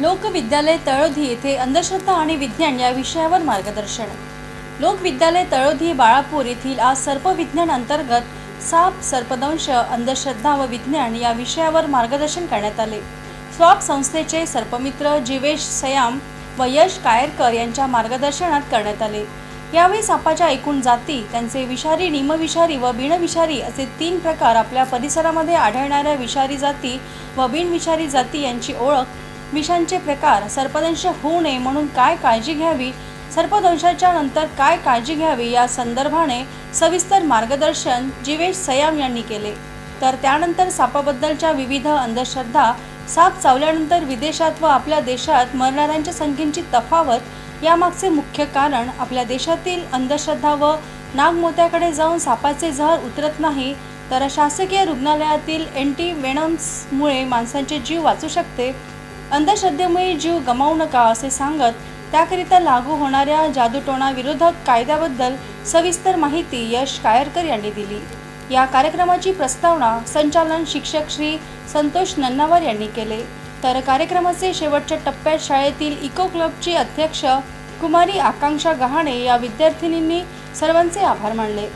लोकविद्यालय तळोधी येथे अंधश्रद्धा आणि विज्ञान या विषयावर मार्गदर्शन. लोकविद्यालय तळोधी बाळापूर येथील आज सर्पविज्ञान अंतर्गत साप सर्पदंश अंधश्रद्धा व विज्ञान या विषयावर मार्गदर्शन करण्यात आले. स्वाप संस्थेचे सर्पमित्र जीवेश सयाम व यश कायरकर यांच्या मार्गदर्शनात करण्यात आले. यावेळी सापाच्या एकूण जाती त्यांचे विषारी निमविषारी व बिनविषारी असे तीन प्रकार आपल्या परिसरामध्ये आढळणाऱ्या विषारी जाती व बिनविषारी जाती यांची ओळख विषांचे प्रकार सर्पदंश होऊ नये म्हणून काय काळजी घ्यावी? सर्पदंशाच्या नंतर काय काळजी घ्यावी? या संदर्भाने सविस्तर मार्गदर्शन जीवेश सयाम यांनी केले. तर त्यानंतर सापाबद्दलच्या विविध अंधश्रद्धा साप चावल्यानंतर विदेशात व आपल्या देशात मरणाऱ्यांच्या संख्येची तफावत यामागचे मुख्य कारण आपल्या देशातील अंधश्रद्धा व नागमोत्याकडे जाऊन सापाचे जहर उतरत नाही तर शासकीय रुग्णालयातील अँटी वेनम्समुळे माणसांचे जीव वाचू शकते. अंधश्रद्धेमुळे जीव गमावू नका असे सांगत त्याकरिता लागू होणाऱ्या जादूटोणा विरोधक कायद्याबद्दल सविस्तर माहिती यश कायरकर यांनी दिली. या कार्यक्रमाची प्रस्तावना संचालन शिक्षक श्री संतोष नन्नावर यांनी केले. तर कार्यक्रमाचे शेवटच्या टप्प्यात शाळेतील इको क्लबची अध्यक्ष कुमारी आकांक्षा गहाणे या विद्यार्थिनींनी सर्वांचे आभार मानले.